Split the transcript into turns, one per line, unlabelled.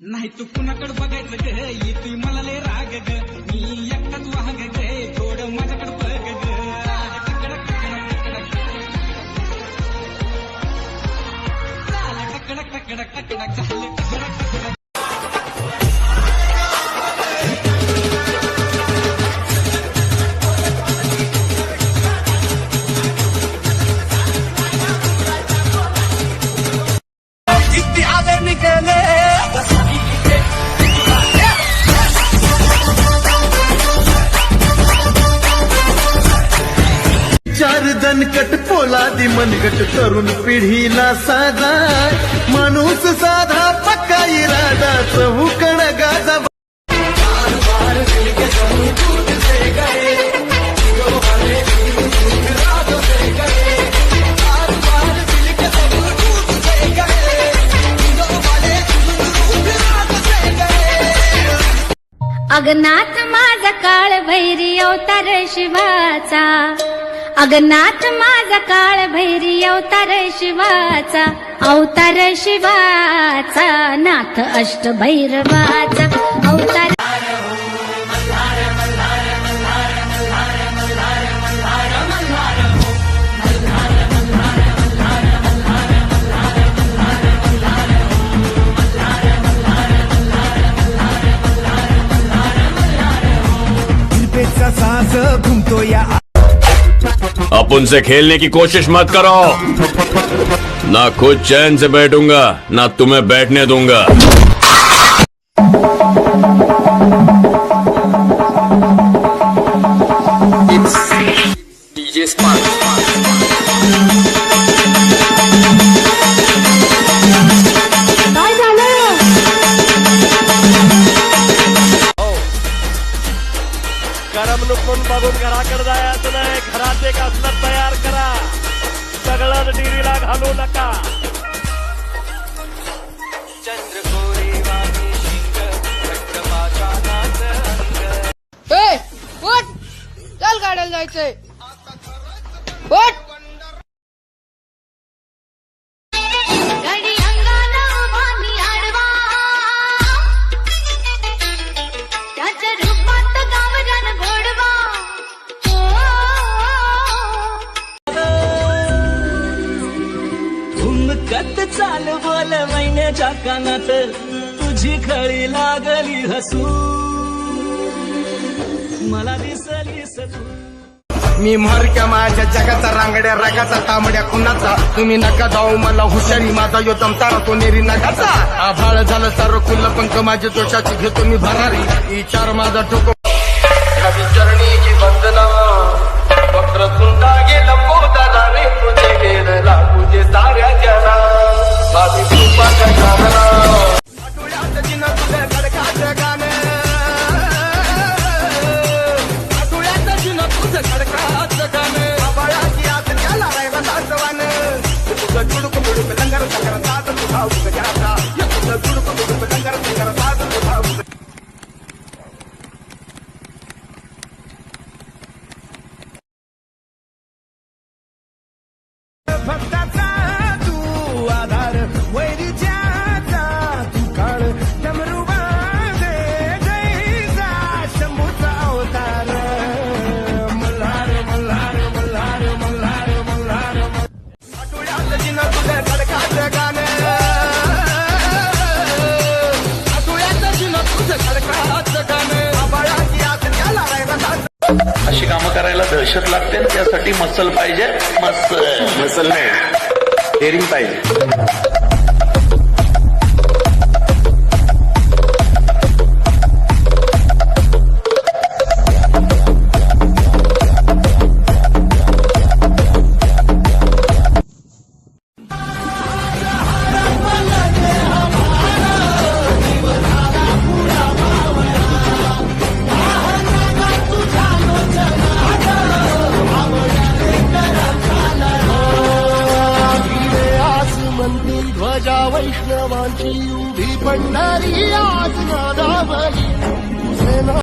नाही तू कुणाकडे बघायचं ग? येतोय मला लय राग ग. मी एकटाच वाहग ग. थोडं माझ्याकडे बघ ग. टकडक, टकडक, टकडक. झालं टकडक,
चार दणकट पोलादी मनगट तरुण पिढीला साधा. माणूस साधा पक्का इरादा चहूकड गाजा.
अगनाथ माझा काळ भैरी अवतार शिवाचा. अगनाथ माझा काळ भैरी अवतार शिवाचा अवतार शिवाचा नाथ अष्ट भैरवाचा. अवतार
सास घुमतो या
अब उनसे खेलने की कोशिश मत करो। ना खुद चैन से बैठूंगा ना तुम्हें बैठने दूंगा।
घराकडे जायचं नाही घरात एक असलं तयार करा. सगळं डिरीला घालू नका.
ए चल गाड्याला जायचंय.
चाल बोल महिन्याच्या कानात. तुझी खळी लागली हसू. मला दिसली सतू
मी म्हरक्या माझ्या जगाचा रांगड्या रागाचा तांबड्या खुनाचा. तुम्ही नका जाऊ मला हुशारी माझा यो दमतारा तो नेरी नगाचा. आभाळ झालं सर्व कुल्ल पंख माझ्या दोषाची घेतो मी भरारी. विचार माझा ठोको. विचार साध
अशी कामं करायला दहशत लागते त्यासाठी मसल पाहिजे. मसल. मसल नाही. डेअरिंग पाहिजे.
राजा वैष्णवांची उभी पंढरी आज नादावली.